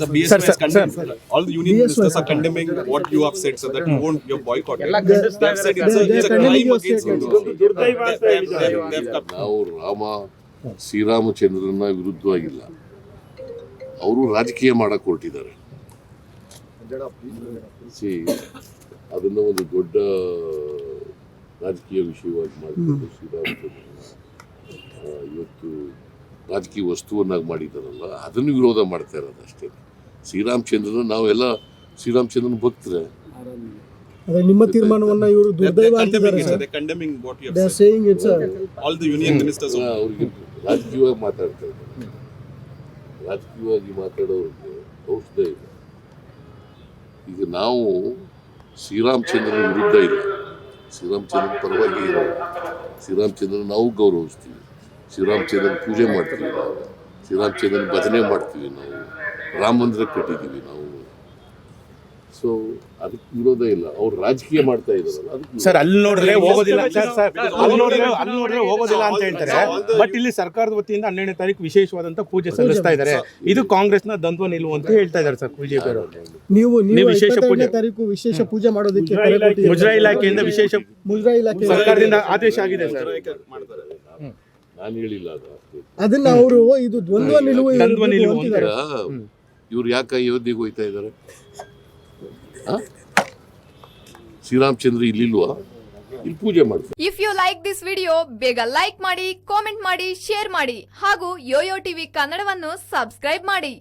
So BSY is condemned. All the union ministers are condemning what you have said, sir, that you won't you. They have said it's a, it's a crime against ನಾವು ರಾಮ ಶ್ರೀರಾಮಚಂದ್ರನ ವಿರುದ್ಧವಾಗಿಲ್ಲ ಅವರು ರಾಜಕೀಯ ಮಾಡಕ್ ಹೊರಟಿದ್ದಾರೆ C ಅದನ್ನ ಒಂದು ದೊಡ್ಡ ರಾಜಕೀಯ ವಿಷಯವಾಗಿ ಮಾಡಿಕೊಂಡು ಶ್ರೀರಾಮಚಂದ್ರನ ಆ, ಇವತ್ತು ರಾಜಕೀಯ ವಸ್ತುವನ್ನಾಗಿ ಮಾಡಿದ್ದಾರಲ್ಲ ಅದನ್ನು ವಿರೋಧ ಮಾಡ್ತಾ ಇರೋದು ಅಷ್ಟೇ ಶ್ರೀರಾಮಚಂದ್ರನ ನಾವೆಲ್ಲ ಶ್ರೀರಾಮಚಂದ್ರನ ಭಕ್ತರೆ. ಅದೇ ನಿಮ್ಮ ತೀರ್ಮಾನವನ್ನ ಇವರು ದುರ್ದೈವ ಅಂತಿದ್ದಾರೆ. Sir. They are. Saying it's union ministers. ಅಲ್ಲ, ಅವ್ರಿಗೆ ರಾಜಕೀಯವಾಗಿ ಮಾತಾಡ್ತಾ ಇದ್ದಾರೆ. ರಾಜಕೀಯವಾಗಿ ಮಾತಾಡೋರಿಗೆ ಔಷಧ ಇಲ್ಲ ಈಗ ನಾವು ಶ್ರೀರಾಮಚಂದ್ರನ ವಿರುದ್ಧ ಇಲ್ಲ. ಶ್ರೀರಾಮಚಂದ್ರನ ಪರವಾಗಿ ಇಲ್ಲ. ಶ್ರೀರಾಮಚಂದ್ರನ ನಾವು ಗೌರವಿಸ್ತೀವಿ. ಶ್ರೀರಾಮಚಂದ್ರನ ಪೂಜೆ ಮಾಡ್ತೀವಿ. ನಾವು ಶ್ರೀರಾಮಚಂದ್ರನ ಭಜನೆ ಮಾಡ್ತೀವಿ ನಾವು. ರಾಮ ಮಂದಿರಕ್ಕೆ ಕಟ್ಟಿದ್ದೀವಿ ನಾವು. ಸೊ ಅದಕ್ಕೆ ವಿರೋಧ ಇಲ್ಲ. ಅವ್ರು ರಾಜಕೀಯ ಮಾಡ್ತಾ ಇದಾರಲ್ಲ ಅದಕ್ಕೆ ಸರ್ ಅಲ್ಲಿ ನೋಡಿದ್ರೆ ಹೋಗೋದಿಲ್ಲ. ಸರ್ ಸರ್ ಅಲ್ಲಿ ನೋಡ್ರೆ ಅಲ್ಲಿ ನೋಡಿದ್ರೆ ಹೋಗೋದಿಲ್ಲ ಅಂತ ಹೇಳ್ತಾರೆ. ಬಟ್ ಇಲ್ಲಿ ಸರ್ಕಾರದ ವತಿಯಿಂದ ಹನ್ನೆರಡನೇ ತಾರೀಕು ವಿಶೇಷವಾದಂತ ಪೂಜೆ ಸಲ್ಲಿಸ್ತಾ ಇದ್ದಾರೆ. ಇದು ಕಾಂಗ್ರೆಸ್ನ ದ್ವಂದ್ವ ನಿಲುವು ಅಂತ ಹೇಳ್ತಾ ಇದ್ದಾರೆ ಸರ್ ಬಿಜೆಪಿ ಅವರು. ನೀವು ನೀವು ವಿಶೇಷ ಪೂಜೆ- ತಾರೀಕು ವಿಶೇಷ ಪೂಜೆ ಮಾಡೋದಕ್ಕೆ ಕರೆ ಕೊಟ್ಟಿದ್ದೀರಿ. ಮುಜರಾಯಿ ಇಲಾಖೆಯಿಂದ ವಿಶೇಷ ಮುಜರಾಯಿ ಇಲಾಖೆ ಸರ್ಕಾರದಿಂದ ಆದೇಶ ಆಗಿದೆ ಸರ್. ನಾನು ಹೇಳಿಲ್ಲ ಅದು. ಅದನ್ನ ಅವರು ಇದು ದ್ವಂದ್ವ ನಿಲುವು ದ್ವಂದ್ವ ನಿಲುವು ಅಂತಿದ್ದಾರೆ. ಇವ್ರು ಯಾಕೆ ಅಯೋಧ್ಯೆಗೆ ಹೋಯ್ತಾ ಇದ್ದಾರೆ? ಶ್ರೀರಾಮಚಂದ್ರ ಇಲ್ಲಿಲ್ವಾ? ಇಲ್ಲಿ ಪೂಜೆ if you like this video ಬೇಗ ಲೈಕ್ ಮಾಡಿ ಕಾಮೆಂಟ್ ಮಾಡಿ ಶೇರ್ ಮಾಡಿ ಹಾಗೂ ಯೋಯೋ ಟಿವಿ ಕನ್ನಡವನ್ನು ಸಬ್ಸ್ಕ್ರೈಬ್ ಮಾಡಿ.